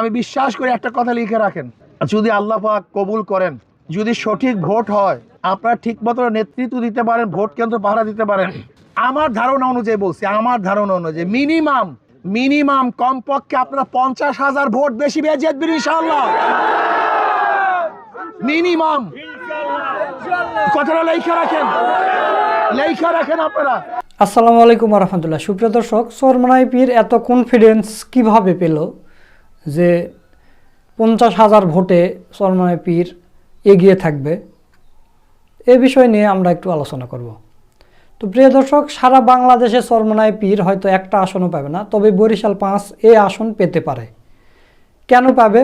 আমি বিশ্বাস করি একটা কথা লিখে রাখেন। যদি আল্লাহ পাক কবুল করেন, যদি সঠিক ভোট হয়, আপনারা ঠিক মতো নেতৃত্ব দিতে পারেন, ভোট কেন্দ্র পাহারা দিতে পারেন। আমার ধারণা অনুযায়ী বলছি, আমার ধারণা অনুযায়ী মিনিমাম মিনিমাম কমপক্ষে আপনারা পঞ্চাশ হাজার ভোট বেশি পেয়ে জিতবেন ইনশাআল্লাহ। মিনিমাম। কথাটা লেখা রাখেন। লেখা রাখেন আপনারা। আসসালামু আলাইকুম রহমতুল্লাহ। সুপ্রিয় দর্শক সরমনাই পীর এত কনফিডেন্স কীভাবে পেল? যে পঞ্চাশ হাজার ভোটে সরমনাই পীর এগিয়ে থাকবে, এ বিষয় নিয়ে আমরা একটু আলোচনা করব। তো প্রিয় দর্শক, সারা বাংলাদেশে সরমনাই পীর হয়তো একটা আসনও পাবে না, তবে বরিশাল পাঁচ এ আসন পেতে পারে। কেন পাবে?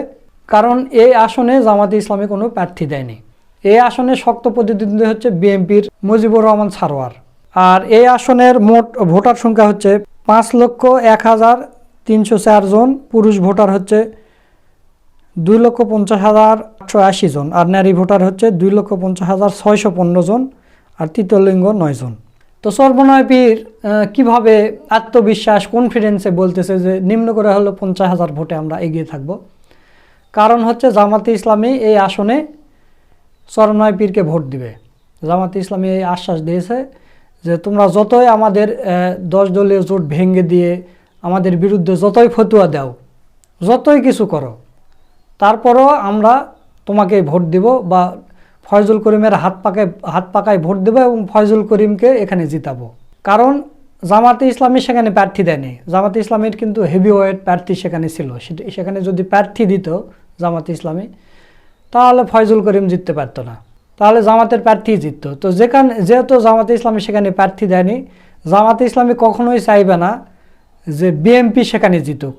কারণ এই আসনে জামাতে ইসলামী কোনো প্রার্থী দেয়নি। এই আসনে শক্ত প্রতিদ্বন্দ্বী হচ্ছে বিএনপির মুজিবুর রহমান সারোয়ার আর এই আসনের মোট ভোটার সংখ্যা হচ্ছে পাঁচ লক্ষ এক হাজার তিনশো চার জন পুরুষ ভোটার হচ্ছে দুই লক্ষ পঞ্চাশ হাজার আটশো আশি জন আর নারী ভোটার হচ্ছে দুই লক্ষ পঞ্চাশ হাজার ছয়শো পনেরো জন আর তৃতীয় লিঙ্গ নয় জন। তো সর্বনয় পীর আহ, কীভাবে আত্মবিশ্বাস কনফিডেন্সে বলতেছে যে নিম্ন করে হলো পঞ্চাশ হাজার ভোটে আমরা এগিয়ে থাকব? কারণ হচ্ছে জামাতে ইসলামী এই আসনে সরমনয় পীরকে ভোট দিবে। জামাতে ইসলামী এই আশ্বাস দিয়েছে যে তোমরা যতই আমাদের দশ দলীয় জোট ভেঙে দিয়ে আমাদের বিরুদ্ধে যতই ফতুয়া দাও, যতই কিছু করো, তারপরও আমরা তোমাকে ভোট দিব বা ফয়জুল করিমের হাত পাকায় হাত পাকায় ভোট দেবো এবং ফয়জুল করিমকে এখানে জিতাবো। কারণ জামাতে ইসলামী সেখানে প্রার্থী দেয়নি। জামাতে ইসলামের কিন্তু হেভি ওয়েট প্রার্থী সেখানে ছিল। সেখানে যদি প্রার্থী দিত জামাতে ইসলামী, তাহলে ফয়জুল করিম জিততে পারতো না। তাহলে জামাতের প্রার্থী জিততো। তো যেখানে, যেহেতু জামাতে ইসলামী সেখানে প্রার্থী দেয়নি, জামাতে ইসলামী কখনোই চাইবে না যে বিএমপি সেখানে জিতুক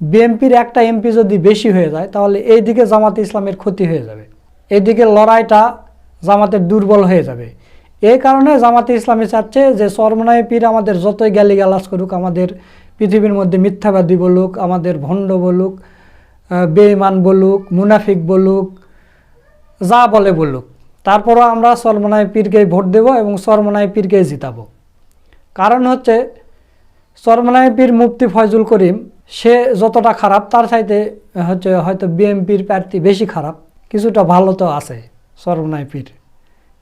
বিএমপির একটা এমপি যদি বেশি হয়ে যায়, তাহলে এই দিকে জামাতে ইসলামের ক্ষতি হয়ে যাবে। এইদিকে লড়াইটা জামাতের দুর্বল হয়ে যাবে। এই কারণে জামাতে ইসলামী চাচ্ছে যে সরমনায় পীর আমাদের যতই গালি গালাজ করুক, আমাদের পৃথিবীর মধ্যে মিথ্যাবাদী বলুক, আমাদের ভণ্ড বলুক বেঈমান বলুক, মুনাফিক বলুক, যা বলে বলুক, তারপরও আমরা সরমনায় পীরকেই ভোট দেব এবং সরমনায় পীরকেই জিতাবো। কারণ হচ্ছে সরমনায় পীর মুফতি ফয়জুল করিম, সে যতটা খারাপ, তার চাইতে হচ্ছে হয়তো বিএমপির প্রার্থী বেশি খারাপ, কিছুটা ভালো তো আছে সরমনায়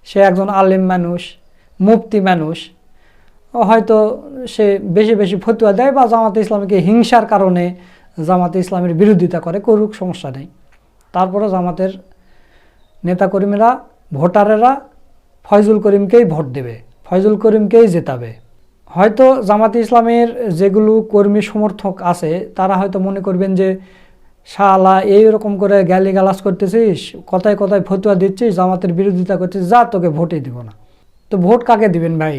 সে একজন আলিম মানুষ, মুফতি মানুষ হয়তো সে বেশি বেশি ফতুয়া দেয় বা জামাতে ইসলামীকে হিংসার কারণে জামাতে ইসলামের বিরোধিতা করে, করুক সমস্যা নেই। তারপরে জামাতের নেতাকর্মীরা, ভোটারেরা ফয়জুল করিমকেই ভোট দেবে, ফয়জুল করিমকেই জেতাবে। হয়তো জামাতে ইসলামের যেগুলো কর্মী সমর্থক আছে, তারা হয়তো মনে করবেন যে, শালা, এই রকম করে গালি গালাজ করতেছিস, কথায় কথায় ফতুয়া দিচ্ছিস, জামাতের বিরোধিতা করছিস, যা তোকে ভোটই দিব না। তো ভোট কাকে দিবেন ভাই?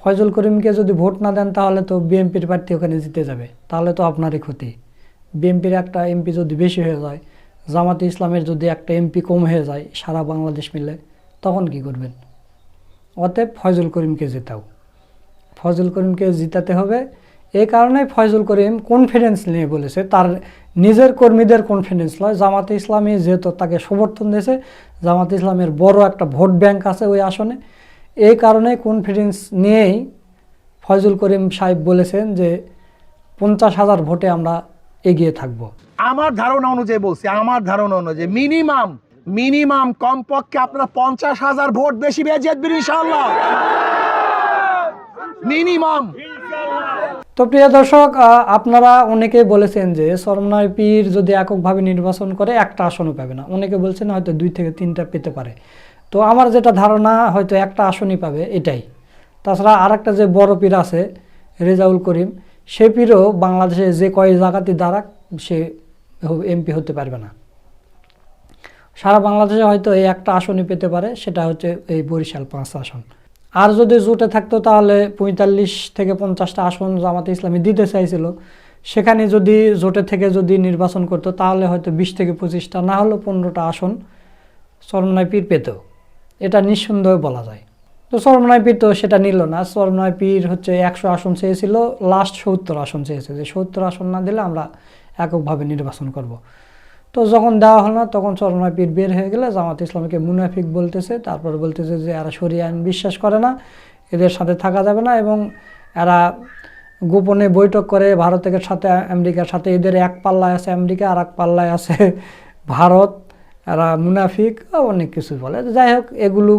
ফয়জুল করিমকে যদি ভোট না দেন, তাহলে তো বিএমপির প্রার্থী ওখানে জিতে যাবে। তাহলে তো আপনারই ক্ষতি। বিএনপির একটা এমপি যদি বেশি হয়ে যায়, জামাতে ইসলামের যদি একটা এমপি কম হয়ে যায়, সারা বাংলাদেশ মিলে, তখন কি করবেন? অতএব ফয়জুল করিমকে জেতাও। ফয়জুল করিমকে জিতাতে হবে। এই কারণে ফয়জুল করিম কনফিডেন্স নিয়ে বলেছে। তার নিজের কর্মীদের কনফিডেন্স নয় জামাতে ইসলামী যেহেতু তাকে সমর্থন দিয়েছে, জামাতে ইসলামের বড় একটা ভোট ব্যাংক আছে ওই আসনে। এই কারণে কনফিডেন্স নিয়েই ফয়জুল করিম সাহেব বলেছেন যে, পঞ্চাশ হাজার ভোটে আমরা এগিয়ে থাকব। আমার ধারণা অনুযায়ী বলছি, আমার ধারণা অনুযায়ী মিনিমাম মিনিমাম কমপক্ষে আপনারা পঞ্চাশ হাজার ভোট বেশি পেয়ে জিতবেন ইনশাআল্লাহ। মিনিমাম। তো প্রিয় দর্শক আপনারা অনেকেই বলেছেন যে সরমনায় পীর যদি এককভাবে নির্বাচন করে, একটা আসনও পাবে না। অনেকে বলছেন হয়তো দুই থেকে তিনটা পেতে পারে। তো আমার যেটা ধারণা, হয়তো একটা আসনই পাবে, এটাই। তাছাড়া আর একটা যে বড় পীর আছে, রেজাউল করিম, সে পীরও বাংলাদেশে যে কয় জায়গাতে দাঁড়াক, সে এমপি হতে পারবে না। সারা বাংলাদেশে হয়তো এই একটা আসনই পেতে পারে, সেটা হচ্ছে এই বরিশাল পাঁচ আসন। আর যদি জোটে থাকতো তাহলে পঁয়তাল্লিশ থেকে পঞ্চাশটা আসন জামাতে ইসলামী দিতে চাইছিল। সেখানে যদি জোটে থেকে যদি নির্বাচন করতো, তাহলে হয়তো বিশ থেকে পঁচিশটা, না হলেও পনেরোটা আসন চরমনায় পীর পেত। এটা নিঃসন্দেহে বলা যায়। তো চরমনায় পীর তো সেটা নিল না। চরমনায় পীর হচ্ছে একশো আসন চেয়েছিল, লাস্ট সত্তর আসন চেয়েছে। যে সত্তর আসন না দিলে আমরা এককভাবে নির্বাচন করব। তো যখন দেওয়া হলো না, তখন চরমনায় পীর বের হয়ে গেলে জামাত ইসলামকে মুনাফিক বলতেছে। তারপর বলতেছে যে, এরা সরিয়ে আইন বিশ্বাস করে না, এদের সাথে থাকা যাবে না এবং এরা গোপনে বৈঠক করে, ভারতের সাথে আমেরিকার সাথে, এদের এক পাল্লায় আছে আমেরিকা আর এক পাল্লায় আছে ভারত। এরা মুনাফিক, অনেক কিছু বলে। যাই হোক, এগুলো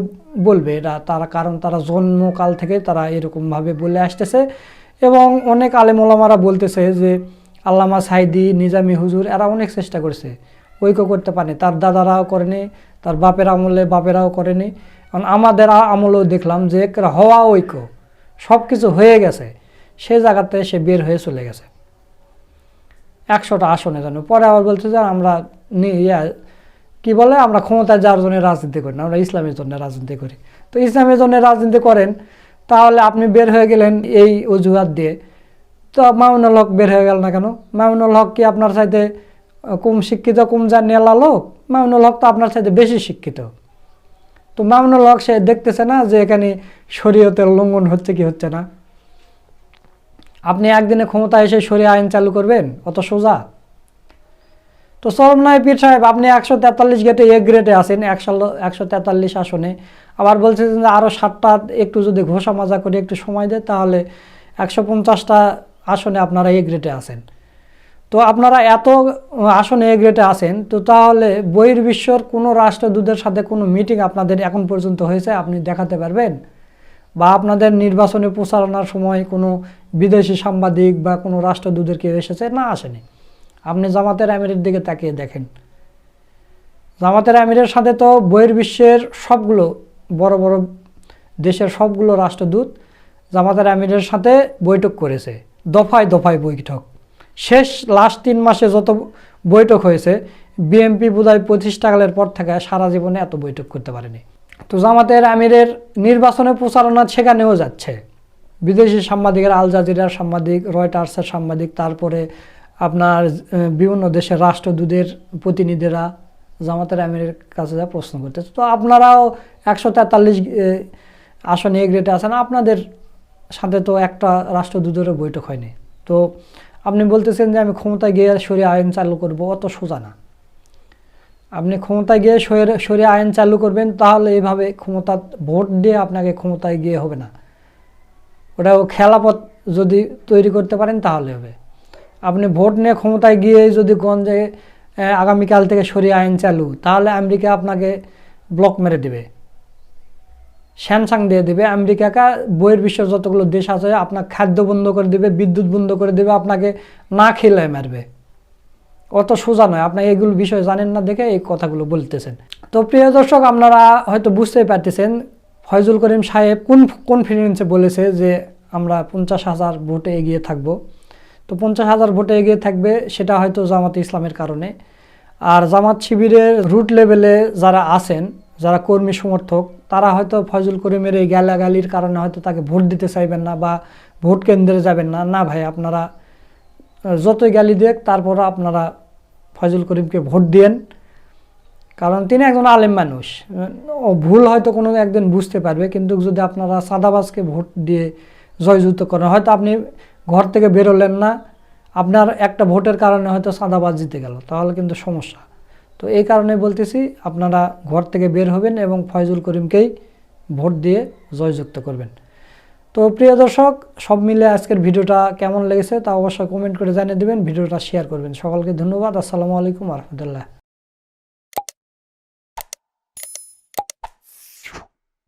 বলবে এটা তারা, কারণ তারা জন্মকাল থেকে তারা এরকমভাবে বলে আসতেছে। এবং অনেক আলেমোলামারা বলতেছে যে আল্লামা সাইদি, নিজামি হুজুর, এরা অনেক চেষ্টা করছে। ঐক্য করতে পারেনি। তার দাদারাও করেনি, তার বাপের আমলে বাপেরাও করেনি। কারণ আমাদের আমলেও দেখলাম যে হওয়া ঐক্য সব কিছু হয়ে গেছে। সে জায়গাতে সে বের হয়ে চলে গেছে। একশোটা আসনে জানো পরে আবার বলছে যে আমরা ইয়া, কি বলে? আমরা ক্ষমতায় যার জন্য রাজনীতি করি না, আমরা ইসলামের জন্য রাজনীতি করি। তো ইসলামের জন্য রাজনীতি করেন, তাহলে আপনি বের হয়ে গেলেন এই অজুহাত দিয়ে। তো মামুনুল হক বের হয়ে গেল না কেন? মামুনুল হক কি আপনার সাথে কম শিক্ষিত, কম জানিয়ালা লোক মামুনুল হক তো আপনার সাথে বেশি শিক্ষিত। তো মামুনুল হক সে দেখতেছে না যে এখানে শরীয়তের লঙ্ঘন হচ্ছে কি হচ্ছে না? আপনি একদিনে ক্ষমতায় এসে সরিয়ে আইন চালু করবেন, অত সোজা? তো সরমনায় পীর সাহেব, আপনি একশো তেতাল্লিশ গেটে এ গ্রেডে আসেন একশো একশো তেতাল্লিশ আসনে। আবার বলছেন যে আরও সাতটা, একটু যদি ঘোষা মাজা করে একটু সময় দেয়, তাহলে একশো পঞ্চাশটা আসনে আপনারা এ গ্রেডে আছেন। তো আপনারা এত আসনে এ গ্রেডে আছেন, তো তাহলে বহির্বিশ্বর কোনো রাষ্ট্রদূতের সাথে কোনো মিটিং আপনাদের এখন পর্যন্ত হয়েছে, আপনি দেখাতে পারবেন? বা আপনাদের নির্বাচনে প্রচারণার সময় কোনো বিদেশি সাংবাদিক বা কোনো রাষ্ট্রদূতের কেউ এসেছে? না, আসেনি। আপনি জামাতের আমিরের দিকে তাকিয়ে দেখেন। জামাতের আমিরের সাথে তো বহির্বিশ্বের সবগুলো, বড় বড় দেশের সবগুলো রাষ্ট্রদূত জামাতের আমিরের সাথে বৈঠক করেছে। দফায় দফায় বৈঠক। শেষ লাস্ট তিন মাসে যত বৈঠক হয়েছে বিএমপি বোধহয় প্রতিষ্ঠাকালের পর থেকে সারা জীবনে এত বৈঠক করতে পারেনি। তো জামাতের আমিরের নির্বাচনে প্রচারণা সেখানেও যাচ্ছে। বিদেশি সাংবাদিকের, আল জাজিরার সাংবাদিক, রয়টার্সের সাংবাদিক, তারপরে আপনার বিভিন্ন দেশের রাষ্ট্রদূতের প্রতিনিধিরা জামাতের আমিরের কাছে যা প্রশ্ন করতেছে। তো আপনারাও একশো তেতাল্লিশ আসনে এগ্রেটে আছেন। আপনাদের সাথে তো একটা রাষ্ট্র রাষ্ট্রদূতেরও বৈঠক হয়নি। তো আপনি বলতেছেন যে আমি ক্ষমতায় গিয়ে সরিয়ে আইন চালু করব, অত সোজা না। আপনি ক্ষমতায় গিয়ে সরে সরিয়ে আইন চালু করবেন, তাহলে এইভাবে ক্ষমতা, ভোট দিয়ে আপনাকে ক্ষমতায় গিয়ে হবে না। ওটাও খেলাপথ যদি তৈরি করতে পারেন, তাহলে হবে। আপনি ভোট নিয়ে ক্ষমতায় গিয়ে যদি গঞ্জে আগামীকাল থেকে সরিয়ে আইন চালু, তাহলে আমেরিকা আপনাকে ব্লক মেরে দেবে। স্যামসাং দিয়ে দেবে, আমেরিকাকে বইয়ের বিশ্বের যতগুলো দেশ আছে আপনার খাদ্য বন্ধ করে দেবে, বিদ্যুৎ বন্ধ করে দেবে, আপনাকে না খেলে মারবে। অত সোজা নয়, আপনি এগুলো বিষয় জানেন না দেখে এই কথাগুলো বলতেছেন। তো প্রিয় দর্শক, আপনারা হয়তো বুঝতেই পারতেছেন, ফয়জুল করিম সাহেব কোন কনফিডেন্সে বলেছে যে আমরা পঞ্চাশ হাজার ভোটে এগিয়ে থাকব। তো পঞ্চাশ হাজার ভোটে এগিয়ে থাকবে সেটা হয়তো জামাত ইসলামের কারণে। আর জামাত শিবিরের রুট লেভেলে যারা আছেন যারা কর্মী সমর্থক, তারা হয়তো ফয়জুল করিমের এই গালাগালির কারণে হয়তো তাকে ভোট দিতে চাইবেন না বা ভোট কেন্দ্রে যাবেন না। না ভাই, আপনারা যতই গালি দেখ তারপরও আপনারা ফয়জুল করিমকে ভোট দিয়েন। কারণ তিনি একজন আলেম মানুষ। ও ভুল হয়তো কোনো একদিন বুঝতে পারবে, কিন্তু যদি আপনারা সাদাবাসকে ভোট দিয়ে জয়যুক্ত করেন, হয়তো আপনি ঘর থেকে বেরোলেন না। আপনার একটা ভোটের কারণে হয়তো সাদাবাজ জিতে গেল, তাহলে কিন্তু সমস্যা। তো এই কারণে বলতেছি, আপনারা ঘর থেকে বের হবেন এবং ফয়জুল করিমকেই ভোট দিয়ে জয়যুক্ত করবেন। তো প্রিয় দর্শক, সব মিলে আজকের ভিডিওটা কেমন লেগেছে তা অবশ্যই কমেন্ট করে জানিয়ে দেবেন, ভিডিওটা শেয়ার করবেন। সকলকে ধন্যবাদ, আসসালামু আলাইকুম রহমতুল্লাহ।